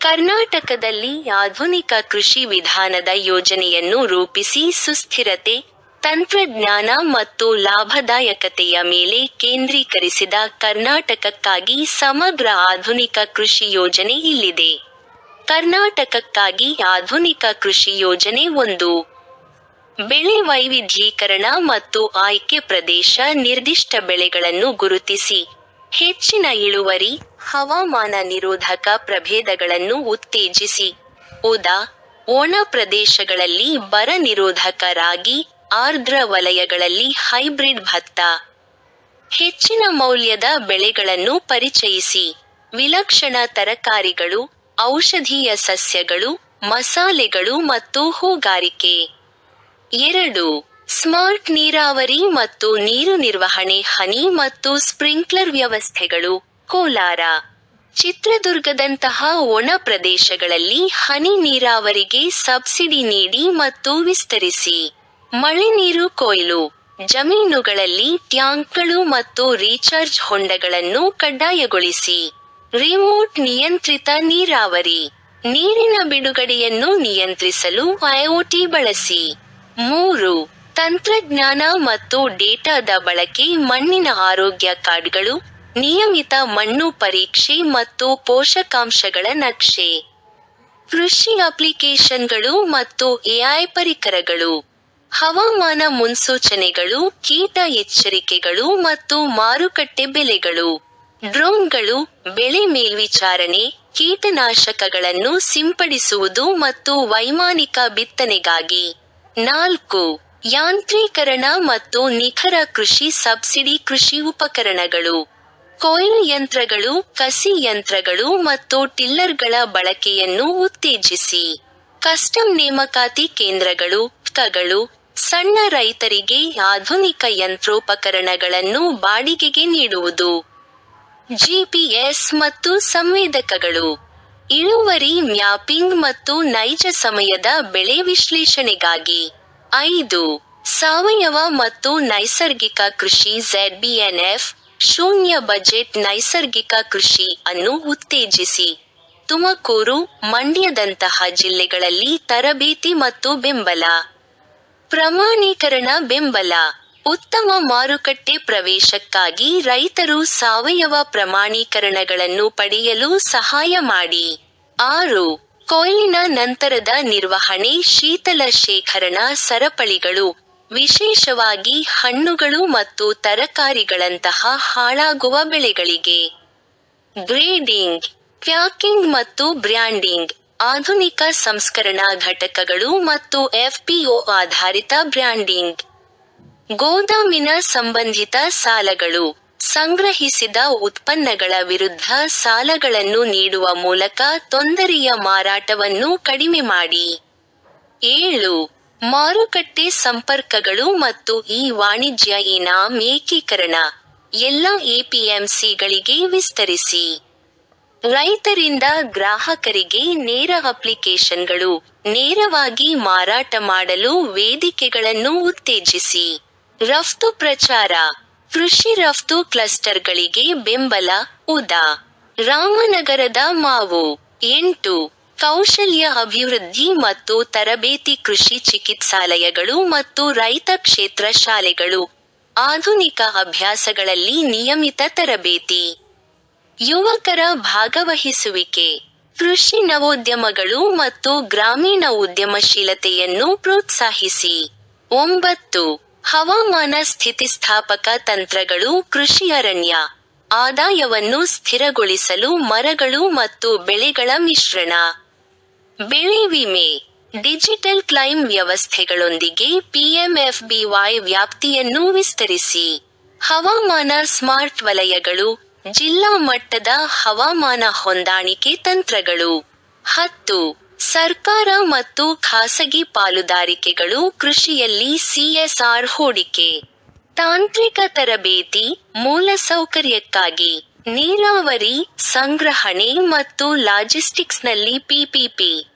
ಕರ್ನಾಟಕದಲ್ಲಿ ಆಧುನಿಕ ಕೃಷಿ ವಿಧಾನದ ಯೋಜನೆಯನ್ನು ರೂಪಿಸಿ ಸುಸ್ಥಿರತೆ, ತಂತ್ರಜ್ಞಾನ ಮತ್ತು ಲಾಭದಾಯಕತೆಯ ಮೇಲೆ ಕೇಂದ್ರೀಕರಿಸಿದ ಕರ್ನಾಟಕಕ್ಕಾಗಿ ಸಮಗ್ರ ಆಧುನಿಕ ಕೃಷಿ ಯೋಜನೆ ಇಲ್ಲಿದೆ. ಕರ್ನಾಟಕಕ್ಕಾಗಿ ಆಧುನಿಕ ಕೃಷಿ ಯೋಜನೆ ಒಂದು. ಬೆಳೆ ವೈವಿಧ್ಯೀಕರಣ ಮತ್ತು ಆಯ್ಕೆ ಪ್ರದೇಶ ನಿರ್ದಿಷ್ಟ ಬೆಳೆಗಳನ್ನು ಗುರುತಿಸಿ. ಹೆಚ್ಚಿನ ಇಳುವರಿ, ಹವಾಮಾನ ನಿರೋಧಕ ಪ್ರಭೇದಗಳನ್ನು ಉತ್ತೇಜಿಸಿ. ಉದಾ, ಒಣ ಪ್ರದೇಶಗಳಲ್ಲಿ ಬರ ನಿರೋಧಕ ರಾಗಿ ಆರ್ದ್ರ ವಲಯಗಳಲ್ಲಿ ಹೈಬ್ರಿಡ್ ಭತ್ತ. ಹೆಚ್ಚಿನ ಮೌಲ್ಯದ ಬೆಳೆಗಳನ್ನು ಪರಿಚಯಿಸಿ. ವಿಲಕ್ಷಣ ತರಕಾರಿಗಳು, ಔಷಧೀಯ ಸಸ್ಯಗಳು, ಮಸಾಲೆಗಳು ಮತ್ತು ಹೂಗಾರಿಕೆ. ಎರಡು ಸ್ಮಾರ್ಟ್ ನೀರಾವರಿ ಮತ್ತು ನೀರು ನಿರ್ವಹಣೆ ಹನಿ ಮತ್ತು ಸ್ಪ್ರಿಂಕ್ಲರ್ ವ್ಯವಸ್ಥೆಗಳು ಕೋಲಾರ. ಚಿತ್ರದುರ್ಗದಂತಹ ಒಣ ಪ್ರದೇಶಗಳಲ್ಲಿ ಹನಿ ನೀರಾವರಿಗೆ ಸಬ್ಸಿಡಿ ನೀಡಿ ಮತ್ತು ವಿಸ್ತರಿಸಿ. ಮಳೆ ನೀರು ಕೊಯ್ಲು. ಜಮೀನುಗಳಲ್ಲಿ ಟ್ಯಾಂಕ್ಗಳು ಮತ್ತು ರೀಚಾರ್ಜ್ ಹೊಂಡಗಳನ್ನು ಕಡ್ಡಾಯಗೊಳಿಸಿ. ರಿಮೋಟ್ ನಿಯಂತ್ರಿತ ನೀರಾವರಿ. ನೀರಿನ ಬಿಡುಗಡೆಯನ್ನು ನಿಯಂತ್ರಿಸಲು ಐಒಟಿ ಬಳಸಿ. ಮೂರು. ತಂತ್ರಜ್ಞಾನ ಮತ್ತು ಡೇಟಾದ ಬಳಕೆ, ಮಣ್ಣಿನ ಆರೋಗ್ಯ ಕಾರ್ಡ್ಗಳು, ನಿಯಮಿತ ಮಣ್ಣು ಪರೀಕ್ಷೆ ಮತ್ತು ಪೋಷಕಾಂಶಗಳ ನಕ್ಷೆ. ಕೃಷಿ ಅಪ್ಲಿಕೇಶನ್ಗಳು ಮತ್ತು ಎಐ ಪರಿಕರಗಳು. ಹವಾಮಾನ ಮುನ್ಸೂಚನೆಗಳು, ಕೀಟ ಎಚ್ಚರಿಕೆಗಳು ಮತ್ತು ಮಾರುಕಟ್ಟೆ ಬೆಲೆಗಳು. ಡ್ರೋನ್ಗಳು, ಬೆಳೆ ಮೇಲ್ವಿಚಾರಣೆ, ಕೀಟನಾಶಕಗಳನ್ನು ಸಿಂಪಡಿಸುವುದು ಮತ್ತು ವೈಮಾನಿಕ ಬಿತ್ತನೆಗಾಗಿ. ನಾಲ್ಕು ಯಾಂತ್ರೀಕರಣ ಮತ್ತು ನಿಖರ ಕೃಷಿ ಸಬ್ಸಿಡಿ ಕೃಷಿ ಉಪಕರಣಗಳು. ಕೊಯ್ಲು ಯಂತ್ರಗಳು, ಕಸಿ ಯಂತ್ರಗಳು ಮತ್ತು ಟಿಲ್ಲರ್ಗಳ ಬಳಕೆಯನ್ನು ಉತ್ತೇಜಿಸಿ. ಕಸ್ಟಮ್ ನೇಮಕಾತಿ ಕೇಂದ್ರಗಳು ಕಗಳು ಸಣ್ಣ ರೈತರಿಗೆ ಆಧುನಿಕ ಯಂತ್ರೋಪಕರಣಗಳನ್ನು ಬಾಡಿಗೆಗೆ ನೀಡುವುದು. ಜಿಪಿಎಸ್ ಮತ್ತು ಸಂವೇದಕಗಳು. ಇಳುವರಿ ಮ್ಯಾಪಿಂಗ್ ಮತ್ತು ನೈಜ ಸಮಯದ ಬೆಳೆ ವಿಶ್ಲೇಷಣೆಗಾಗಿ. ಐದು. ಸಾವಯವ ಮತ್ತು ನೈಸರ್ಗಿಕ ಕೃಷಿ ಝೆಡ್ಬಿಎನ್ಎಫ್ ಶೂನ್ಯ ಬಜೆಟ್ ನೈಸರ್ಗಿಕ ಕೃಷಿ ಅನ್ನು ಉತ್ತೇಜಿಸಿ. ತುಮಕೂರು ಮಂಡ್ಯದಂತಹ ಜಿಲ್ಲೆಗಳಲ್ಲಿ ತರಬೇತಿ ಮತ್ತು ಬೆಂಬಲ. ಪ್ರಮಾಣೀಕರಣ ಬೆಂಬಲ. ಉತ್ತಮ ಮಾರುಕಟ್ಟೆ ಪ್ರವೇಶಕ್ಕಾಗಿ ರೈತರು ಸಾವಯವ ಪ್ರಮಾಣೀಕರಣಗಳನ್ನು ಪಡೆಯಲು ಸಹಾಯ ಮಾಡಿ. ಆರು. ಕೊಯ್ಲಿನ ನಂತರದ ನಿರ್ವಹಣೆ, ಶೀತಲ ಶೇಖರಣಾ, ಸರಪಳಿಗಳು, ವಿಶೇಷವಾಗಿ ಹಣ್ಣುಗಳು ಮತ್ತು ತರಕಾರಿಗಳಂತಹ ಹಾಳಾಗುವ ಬೆಳೆಗಳಿಗೆ. ಗ್ರೇಡಿಂಗ್, ಪ್ಯಾಕಿಂಗ್ ಮತ್ತು ಬ್ರ್ಯಾಂಡಿಂಗ್, ಆಧುನಿಕ ಸಂಸ್ಕರಣಾ ಘಟಕಗಳು ಮತ್ತು ಎಫ್ಪಿಒ ಆಧಾರಿತ ಬ್ರ್ಯಾಂಡಿಂಗ್. ಗೋದಾಮಿನ ಸಂಬಂಧಿತ ಸಾಲಗಳು. ಸಂಗ್ರಹಿಸಿದ ಉತ್ಪನ್ನಗಳ ವಿರುದ್ಧ ಸಾಲಗಳನ್ನು ನೀಡುವ ಮೂಲಕ ತೊಂದರೆಯ ಮಾರಾಟವನ್ನು ಕಡಿಮೆ ಮಾಡಿ. ಏಳು. ಮಾರುಕಟ್ಟೆ ಸಂಪರ್ಕಗಳು ಮತ್ತು ಈ ವಾಣಿಜ್ಯ ಇನಾಮ್ ಏಕೀಕರಣ ಎಲ್ಲ ಎಪಿಎಂಸಿಗಳಿಗೆ ವಿಸ್ತರಿಸಿ. ರೈತರಿಂದ ಗ್ರಾಹಕರಿಗೆ ನೇರ ಅಪ್ಲಿಕೇಶನ್ಗಳು, ನೇರವಾಗಿ ಮಾರಾಟ ಮಾಡಲು ವೇದಿಕೆಗಳನ್ನು ಉತ್ತೇಜಿಸಿ. ರಫ್ತು ಪ್ರಚಾರ. ಕೃಷಿ ರಫ್ತು ಕ್ಲಸ್ಟರ್ಗಳಿಗೆ ಬೆಂಬಲ, ಉದಾ. ರಾಮನಗರದ ಮಾವು. ಎಂಟು, ಕೌಶಲ್ಯ ಅಭಿವೃದ್ಧಿ ಮತ್ತು ತರಬೇತಿ ಕೃಷಿ ಚಿಕಿತ್ಸಾಲಯಗಳು ಮತ್ತು ರೈತ ಕ್ಷೇತ್ರ ಶಾಲೆಗಳು. ಆಧುನಿಕ ಅಭ್ಯಾಸಗಳಲ್ಲಿ ನಿಯಮಿತ ತರಬೇತಿ. ಯುವಕರ ಭಾಗವಹಿಸುವಿಕೆ. ಕೃಷಿ ನವೋದ್ಯಮಗಳು ಮತ್ತು ಗ್ರಾಮೀಣ ಉದ್ಯಮಶೀಲತೆಯನ್ನು ಪ್ರೋತ್ಸಾಹಿಸಿ. ಒಂಬತ್ತು ಹವಾಮಾನ ಸ್ಥಿತಿಸ್ಥಾಪಕ ತಂತ್ರಗಳು ಕೃಷಿ ಅರಣ್ಯ. ಆದಾಯವನ್ನು ಸ್ಥಿರಗೊಳಿಸಲು ಮರಗಳು ಮತ್ತು ಬೆಳೆಗಳ ಮಿಶ್ರಣ. ಬೆಳೆ ವಿಮೆ. ಡಿಜಿಟಲ್ ಕ್ಲೈಮ್ ವ್ಯವಸ್ಥೆಗಳೊಂದಿಗೆ ಪಿಎಂಎಫ್ಬಿವೈ ವ್ಯಾಪ್ತಿಯನ್ನು ವಿಸ್ತರಿಸಿ. ಹವಾಮಾನ ಸ್ಮಾರ್ಟ್ ವಲಯಗಳು. ಜಿಲ್ಲಾ ಮಟ್ಟದ ಹವಾಮಾನ ಹೊಂದಾಣಿಕೆ ತಂತ್ರಗಳು. ಹತ್ತು. ಸರ್ಕಾರ ಮತ್ತು ಖಾಸಗಿ ಪಾಲುದಾರಿಕೆಗಳು ಕೃಷಿಯಲ್ಲಿ ಸಿಎಸ್ಆರ್ ಹೂಡಿಕೆ. ತಾಂತ್ರಿಕ ತರಬೇತಿ ಮೂಲಸೌಕರ್ಯಕ್ಕಾಗಿ ನೀರಾವರಿ, ಸಂಗ್ರಹಣೆ ಮತ್ತು ಲಾಜಿಸ್ಟಿಕ್ಸ್ನಲ್ಲಿ ಪಿಪಿಪಿ.